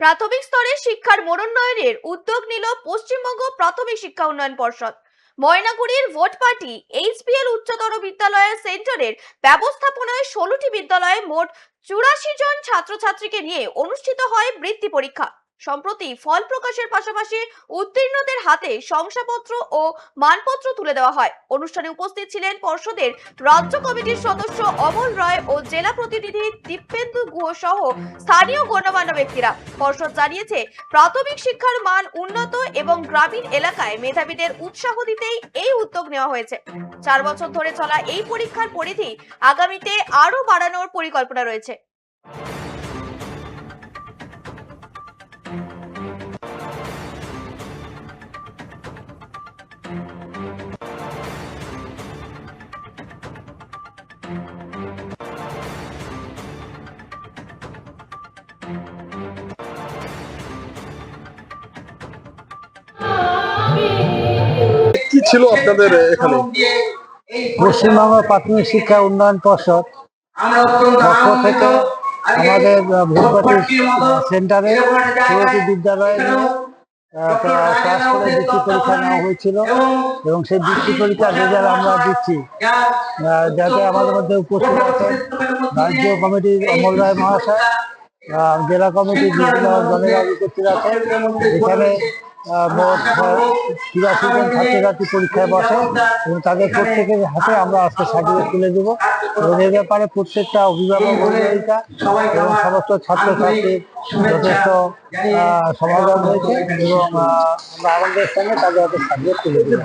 প্রাথমিক স্তরে শিক্ষার মনোন্নয়নের উদ্যোগ নিল পশ্চিমবঙ্গ প্রাথমিক শিক্ষা উন্নয়ন পর্ষদ। ময়নাগুড়ির ভোট পার্টি এইচপিএল উচ্চতর বিদ্যালয়ের সেন্টারের ব্যবস্থাপনায় ষোলোটি বিদ্যালয়ে মোট চুরাশি জন ছাত্রছাত্রীকে নিয়ে অনুষ্ঠিত হয় বৃত্তি পরীক্ষা। সম্প্রতি ফল প্রকাশের পাশাপাশি উত্তীর্ণদের হাতে শংসাপত্র ও মানপত্র তুলে দেওয়া হয়। অনুষ্ঠানে উপস্থিত ছিলেন পর্ষদের রাজ্য কমিটির সদস্য অমল রায় ও জেলা প্রতিনিধি দীপেন্দু গুহ সহ স্থানীয় গণ্যমান্য ব্যক্তিরা। পর্ষদ জানিয়েছে, প্রাথমিক শিক্ষার মান উন্নত এবং গ্রামীণ এলাকায় মেধাবীদের উৎসাহ দিতেই এই উদ্যোগ নেওয়া হয়েছে। চার বছর ধরে চলা এই পরীক্ষার পরিধি আগামীতে আরও বাড়ানোর পরিকল্পনা রয়েছে। কি ছিল আপনাদের এখানে? পশ্চিমবঙ্গ প্রাথমিক শিক্ষা উন্নয়ন পর্ষদ পক্ষ থেকে আমাদের ভূপতি সেন্টারে ষোলোটি বিদ্যালয়ে ক্লাস করে বৃত্তি পরীক্ষা নেওয়া হয়েছিল এবং সেই বৃত্তি পরীক্ষার রেজাল্ট আমরা দিচ্ছি। যাতে আমাদের মধ্যে উপস্থিত আছেন রাজ্য কমিটির অমল রায় মহাশয় জেলা কমিটির বিভিন্ন দলেরা উপস্থিত আছেন। এখানে ছাত্রছাত্রী পরীক্ষায় বসে এবং তাদের প্রত্যেকের হাতে আমরা আজকে সার্টিফিকেট তুলে দেবো। এবং এ ব্যাপারে প্রত্যেকটা অভিভাবক অভিভাবিকা এবং সমস্ত ছাত্রছাত্রীর যথেষ্ট সমাধান হয়েছে এবং আমরা আমাদের সঙ্গে তাদের হাতে সার্টিফিকেট তুলে দেবো।